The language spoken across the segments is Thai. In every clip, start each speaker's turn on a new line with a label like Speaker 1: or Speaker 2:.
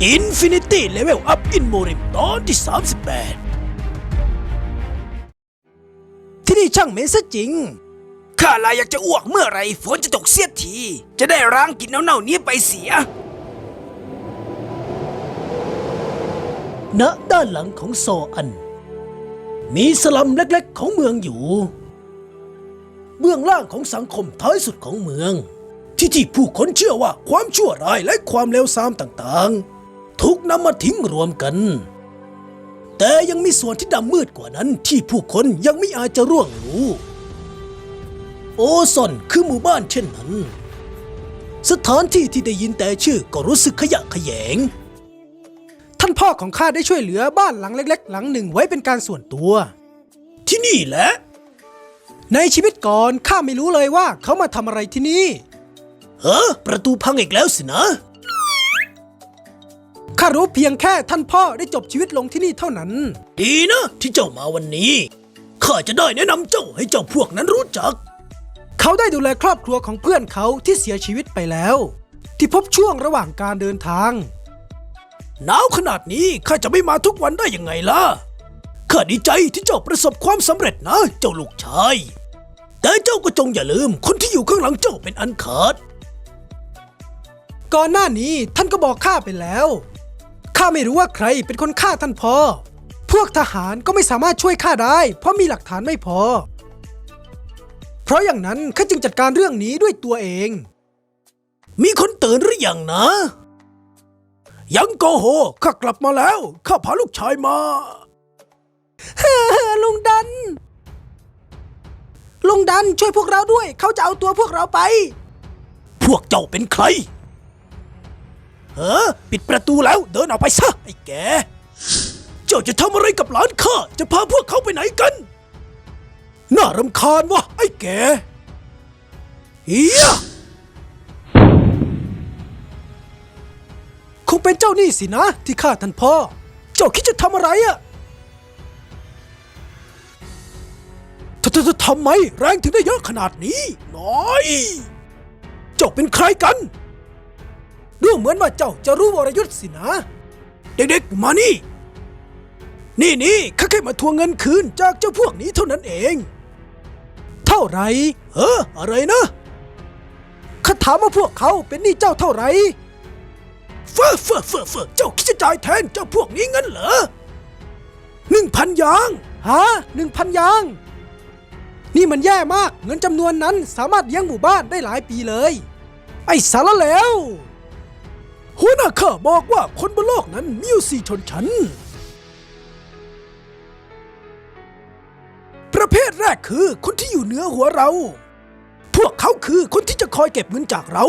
Speaker 1: Infinity Level Up in Morim ตอนที่ 38 ที่นี่ช่างเหม็นซะจริง ข้าลาอยากจะอ้วกเมื่อไรฝนจะตกเสียที จะได้ล้างกลินเน่าๆนี้ไปเสีย ณด้านหลังของโซอัน มีสลัมเล็กๆของเมืองอยู่ เบื้องล่างของสังคมท้ายสุดของเมืองที่ที่ผู้คนเชื่อว่าความชั่วร้ายและความเลวทรามต่างๆ ถูกนำมาทิ้งรวมกัน แต่ยังมีส่วนที่ดำมืดกว่านั้นที่ผู้คนยังไม่อาจจะร่วงรู้ โอซอนคือหมู่บ้านเช่นนั้น สถานที่ที่ได้ยินแต่ชื่อก็รู้สึกขยะแขยง
Speaker 2: ท่านพ่อของข้าได้ช่วยเหลือบ้านหลังเล็ก ๆ หลังหนึ่งไว้เป็นการส่วนตัว
Speaker 1: ที่นี่แหละ
Speaker 2: ในชีวิตก่อนข้าไม่รู้เลยว่าเขามาทำอะไรที่นี่
Speaker 1: เฮ้อประตูพังอีกแล้วสินะ
Speaker 2: ข้ารู้เพียงแค่ท่านพ่อได้จบชีวิตลงที่นี่เท่านั้น
Speaker 1: ดีนะที่เจ้ามาวันนี้ ข้าจะได้แนะนำเจ้าให้เจ้าพวกนั้นรู้จัก
Speaker 2: เขาได้ดูแลครอบครัวของเพื่อนเขาที่เสียชีวิตไปแล้ว ที่พบช่วงระหว่างการเดินทาง
Speaker 1: หนาวขนาดนี้ข้าจะไม่มาทุกวันได้ยังไงล่ะ ข้าดีใจที่เจ้าประสบความสำเร็จนะ เจ้าลูกชาย แต่เจ้าก็จงอย่าลืมคนที่อยู่ข้างหลังเจ้าเป็นอันขาด
Speaker 2: ก่อนหน้านี้ท่านก็บอกข้าไปแล้วข้าไม่รู้ว่าใครเป็นคนฆ่าท่านพ่อ พวกทหารก็ไม่สามารถช่วยข้าได้ เพราะมีหลักฐานไม่พอ เพราะอย่างนั้นข้าจึงจัดการเรื่องนี้ด้วยตัวเอง
Speaker 1: มีคนตื่นหรือยังนะ ยังโกโหข้ากลับมาแล้ว ข้าพาลูกชายมา
Speaker 2: ลุงดัน ลุงดันช่วยพวกเราด้วย เขาจะเอาตัวพวกเราไป
Speaker 1: พวกเจ้าเป็นใคร เออปิดประตูแล้วเดินออกไปซะไอ้แก เจ้าจะทำอะไรกับหลานข้า จะพาพวกเขาไปไหนกัน น่ารำคาญวะไอ้แกเฮีย
Speaker 2: คงเป็นเจ้านี่สินะ ที่ฆ่าท่านพ่อ เจ้าคิดจะทำอะไรอะททททำไมแรงถึงได้เยอะขนาดนี้
Speaker 1: น้อย เจ้าเป็นใครกัน
Speaker 2: ดูเหมือนว่าเจ้าจะรู้วรยุทธ์สินะ
Speaker 1: เด็กๆ มานี่ นี่นี่ข้าแค่มาทวงเงินคืนจากเจ้าพวกนี้เท่านั้นเอง
Speaker 2: เท่าไหร
Speaker 1: เอออะไรนะ
Speaker 2: ข้าถามว่าพวกเขาเป็นหนี้เจ้าเท่าไหร
Speaker 1: เฟ้อเฟ้อเฟ้อเฟ้อเจ้าคิดจะจ่ายแทนเจ้าพวกนี้งั้นเหรอหนึ่งพันยาง
Speaker 2: ฮะหนึ่งพันยาง นี่มันแย่มากเงินจำนวนนั้นสามารถเลี้ยงหมู่บ้านได้หลายปีเลย ไอ้สารเลว
Speaker 1: หัวหน้าข้าบอกว่าคนบนโลกนั้นมีอยู่สี่ชนชั้น ประเภทแรกคือคนที่อยู่เหนือหัวเรา พวกเขาคือคนที่จะคอยเก็บเงินจากเรา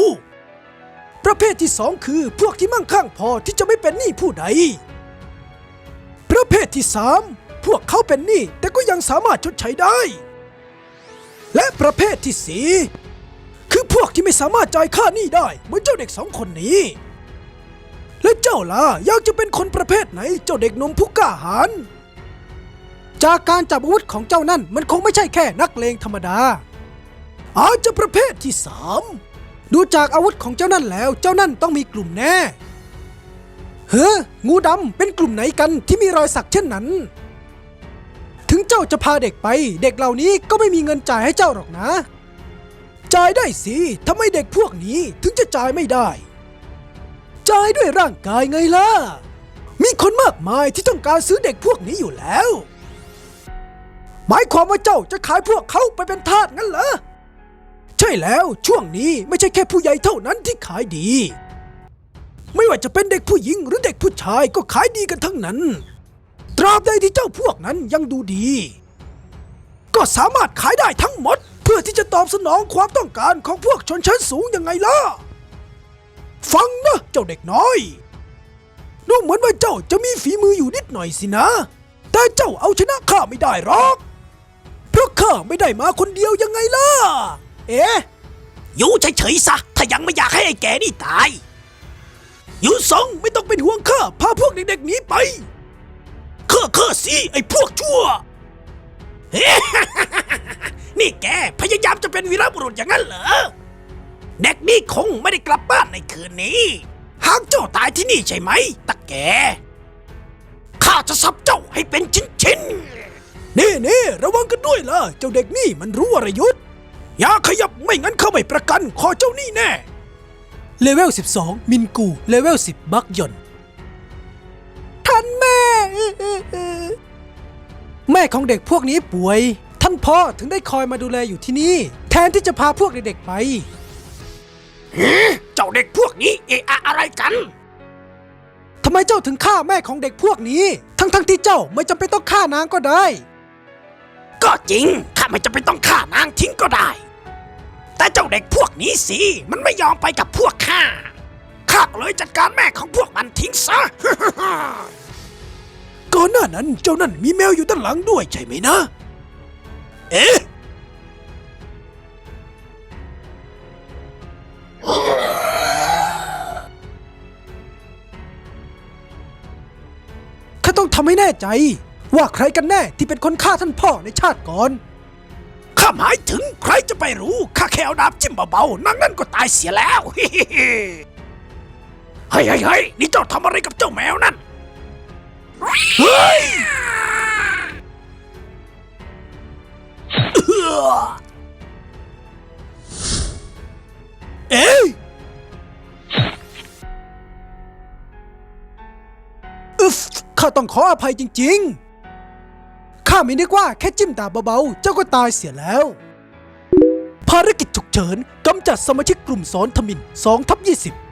Speaker 1: ประเภทที่สองคือพวกที่มั่งคั่งพอที่จะไม่เป็นหนี้ผู้ใด ประเภทที่สามพวกเขาเป็นหนี้แต่ก็ยังสามารถชดใช้ได้ และประเภทที่สี่คือพวกที่ไม่สามารถจ่ายค่าหนี้ได้เหมือนเจ้าเด็กสองคนนี้ และเจ้าล่ะอยากจะเป็นคนประเภทไหนเจ้าเด็กหนุ่มผู้กล้าหาญ
Speaker 2: จากการจับอาวุธของเจ้านั่นมันคงไม่ใช่แค่นักเลงธรรมดา
Speaker 1: อาจจะประเภทที่สาม
Speaker 2: ดูจากอาวุธของเจ้านั่นแล้ว เจ้านั่นต้องมีกลุ่มแน่ เฮ้องูดำเป็นกลุ่มไหนกันที่มีรอยสักเช่นนั้น ถึงเจ้าจะพาเด็กไป เด็กเหล่านี้ก็ไม่มีเงินจ่ายให้เจ้าหรอกนะ
Speaker 1: จ่ายได้สิทำไมเด็กพวกนี้ถึงจะจ่ายไม่ได้ จ่ายด้วยร่างกายไงล่ะ มีคนมากมายที่ต้องการซื้อเด็กพวกนี้อยู่แล้ว หมายความว่าเจ้าจะขายพวกเขาไปเป็นทาสงั้นเหรอ ใช่แล้วช่วงนี้ไม่ใช่แค่ผู้ใหญ่เท่านั้นที่ขายดี ไม่ว่าจะเป็นเด็กผู้หญิงหรือเด็กผู้ชายก็ขายดีกันทั้งนั้น ตราบใดที่เจ้าพวกนั้นยังดูดี ก็สามารถขายได้ทั้งหมด เพื่อที่จะตอบสนองความต้องการของพวกชนชั้นสูงยังไงล่ะ ฟังนะ เจ้าเด็กน้อย ดูเหมือนว่าเจ้าจะมีฝีมืออยู่นิดหน่อยสินะ แต่เจ้าเอาชนะข้าไม่ได้หรอก เพราะข้าไม่ได้มาคนเดียวยังไงล่ะ เอ๊ะอยู่เฉยๆซะ ถ้ายังไม่อยากให้ไอ้แกนี่ตายยูสองไม่ต้องเป็นห่วงข้า พาพวกเด็กๆหนีไปข้าข้าสิไอ้พวกชั่ว นี่แกพยายามจะเป็นวีรบุรุษอย่างนั้นเหรอ เด็กนี่คงไม่ได้กลับบ้านในคืนนี้ หากเจ้าตายที่นี่ใช่ไหมตะแก ข้าจะสับเจ้าให้เป็นชิ้นๆ นี่นี่ระวังกันด้วยล่ะ เจ้าเด็กนี่มันรู้วรยุทธ์อย่าขยับไม่งั้นเขาไม่ประกันขอเจ้านี่แน่
Speaker 2: เลเวล 12 มินกู เลเวล 10 บักหยอนท่านแม่ แม่ของเด็กพวกนี้ป่วย ท่านพ่อถึงได้คอยมาดูแลอยู่ที่นี่ แทนที่จะพาพวกเด็กๆไป
Speaker 1: เจ้าเด็กพวกนี้เอะอะอะไรกัน
Speaker 2: ทำไมเจ้าถึงฆ่าแม่ของเด็กพวกนี้ ทั้งๆที่เจ้าไม่จำเป็นต้องฆ่านางก็ได้
Speaker 1: ก็จริงข้าไม่จำเป็นต้องฆ่านางทิ้งก็ได้ แต่เจ้าเด็กพวกนี้สิมันไม่ยอมไปกับพวกข้าข้าก็เลยจัดการแม่ของพวกมันทิ้งซะ ก่อนหน้านั้นเจ้านั่นมีแมวอยู่ด้านหลังด้วยใช่ไหมนะ เอ๊ะ
Speaker 2: ต้องทำให้แน่ใจ ว่าใครกันแน่ที่เป็นคนฆ่าท่านพ่อในชาติก่อน
Speaker 1: ข้าหมายถึงใครจะไปรู้ ข้าแค่เอาดาบจิ้มเบาๆนางนั่นก็ตายเสียแล้วเฮ้ยเฮ้ยเฮ้ยนี่เจ้าทำอะไรกับเจ้าแมวนั่น เฮ้ยเอื้อ
Speaker 2: ต้องขออภัยจริง ๆ ข้าไม่นึกว่าแค่จิ้มดาบเบาๆ เจ้าก็ตายเสียแล้ว ภารกิจฉุกเฉินกำจัดสมาชิกกลุ่มสอนทมิน2ทับ20